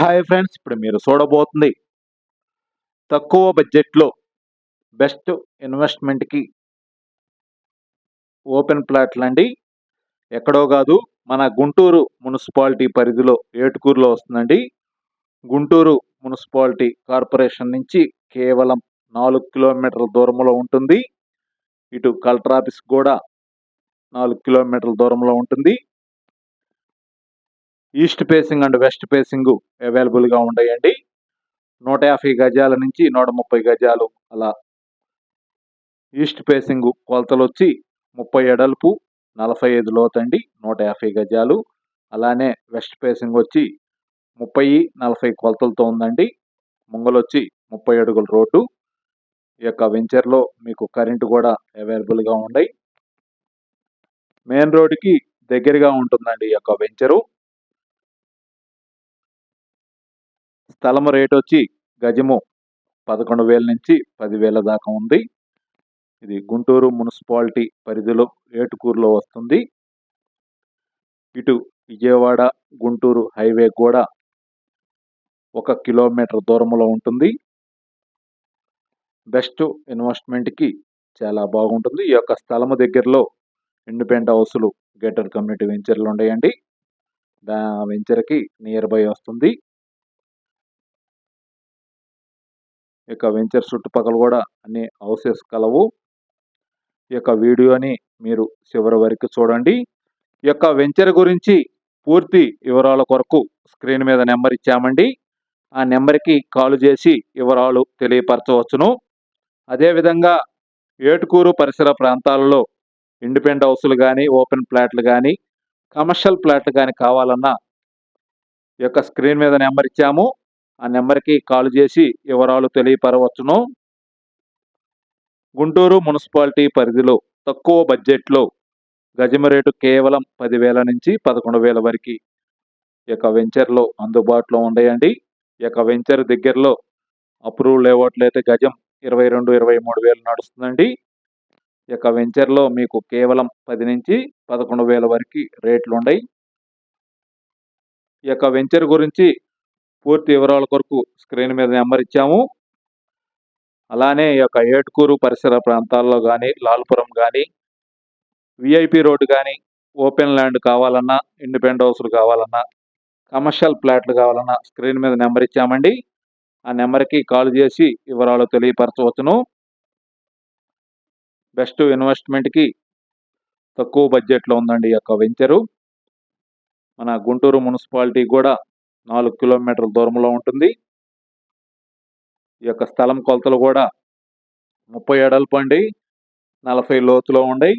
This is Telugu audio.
హాయ్ ఫ్రెండ్స్ ఇప్పుడు మీరు చూడబోతుంది తక్కువ బడ్జెట్లో బెస్ట్ ఇన్వెస్ట్మెంట్కి ఓపెన్ ప్లాట్లు అండి. ఎక్కడో కాదు మన గుంటూరు మున్సిపాలిటీ పరిధిలో ఏటుకూరులో వస్తుందండి. గుంటూరు మున్సిపాలిటీ కార్పొరేషన్ నుంచి కేవలం నాలుగు కిలోమీటర్ల దూరంలో ఉంటుంది. ఇటు కలెక్టర్ ఆఫీస్ కూడా నాలుగు కిలోమీటర్ల దూరంలో ఉంటుంది. East facing and west facing అవైలబుల్గా ఉన్నాయండి నూట యాభై గజాల నుంచి నూట ముప్పై గజాలు అలా ఈస్ట్ ఫేసింగ్ కొలతలు వచ్చి ముప్పై ఎడల్పు నలభై ఐదు లోతండి నూట యాభై గజాలు. అలానే వెస్ట్ ఫేసింగ్ వచ్చి ముప్పై నలభై కొలతలతో ఉందండి. ముంగలొచ్చి ముప్పై అడుగుల రోడ్డు. ఈ యొక్క వెంచర్లో మీకు కరెంటు కూడా అవైలబుల్గా ఉన్నాయి మెయిన్ రోడ్డుకి దగ్గరగా ఉంటుందండి ఈ యొక్క వెంచరు. స్థలం రేట్ వచ్చి గజము పదకొండు వేల నుంచి పదివేల దాకా ఉంది. ఇది గుంటూరు మున్సిపాలిటీ పరిధిలో ఏటుకూరులో వస్తుంది. ఇటు విజయవాడ గుంటూరు హైవే కూడా ఒక కిలోమీటర్ దూరంలో ఉంటుంది. బెస్ట్ ఇన్వెస్ట్మెంట్కి చాలా బాగుంటుంది. ఈ యొక్క స్థలము దగ్గరలో ఇండిపెండెంట్ హౌస్లు గేటర్ కమ్యూనిటీ వెంచర్లు ఉన్నాయండి దా వెంచర్కి నియర్ బై వస్తుంది. యొక్క వెంచర్ చుట్టుపక్కల కూడా అన్ని హౌసెస్ కలవు. ఈ యొక్క వీడియోని మీరు చివరి వరకు చూడండి. ఈ యొక్క వెంచర్ గురించి పూర్తి వివరాల కొరకు స్క్రీన్ మీద నెంబర్ ఇచ్చామండి. ఆ నెంబర్కి కాల్ చేసి వివరాలు తెలియపరచవచ్చును. అదేవిధంగా ఏటుకూరు పరిసర ప్రాంతాలలో ఇండిపెండెంట్ హౌసులు కానీ ఓపెన్ ప్లాట్లు కానీ కమర్షియల్ ప్లాట్లు కానీ కావాలన్నా ఈ యొక్క స్క్రీన్ మీద నెంబర్ ఇచ్చాము. ఆ నెంబర్కి కాల్ చేసి వివరాలు తెలియపరవచ్చును. గుంటూరు మున్సిపాలిటీ పరిధిలో తక్కువ బడ్జెట్లో గజమ రేటు కేవలం పదివేల నుంచి పదకొండు వేల వరకు ఈ యొక్క వెంచర్లో అందుబాటులో ఉన్నాయండి ఈ యొక్క వెంచర్ దగ్గరలో అప్రూవ్ లేఅవుట్లు అయితే గజం ఇరవై రెండు ఇరవై మూడు వేలు నడుస్తుందండి. ఈ యొక్క వెంచర్లో మీకు కేవలం పది నుంచి పదకొండు వేల వరకు రేట్లు ఉన్నాయి ఈ యొక్క వెంచర్ గురించి పూర్తి వివరాల కొరకు స్క్రీన్ మీద నెంబర్ ఇచ్చాము. అలానే ఈ యొక్క ఏటుకూరు పరిసర ప్రాంతాల్లో కానీ లాల్పురం కానీ విఐపి రోడ్డు కానీ ఓపెన్ ల్యాండ్ కావాలన్నా ఇండిపెండెంట్ హౌస్లు కావాలన్నా కమర్షియల్ ప్లాట్లు కావాలన్నా స్క్రీన్ మీద నెంబర్ ఇచ్చామండి. ఆ నెంబర్కి కాల్ చేసి వివరాలు తెలియపరచవచ్చును. బెస్ట్ ఇన్వెస్ట్మెంట్కి తక్కువ బడ్జెట్లో ఉందండి ఈ యొక్క వెంచరు. మన గుంటూరు మున్సిపాలిటీ కూడా నాలుగు కిలోమీటర్ల దూరంలో ఉంటుంది. ఈ యొక్క స్థలం కొలతలు కూడా ముప్పై ఎడల్పు పండి నలభై లోతులో ఉన్నాయి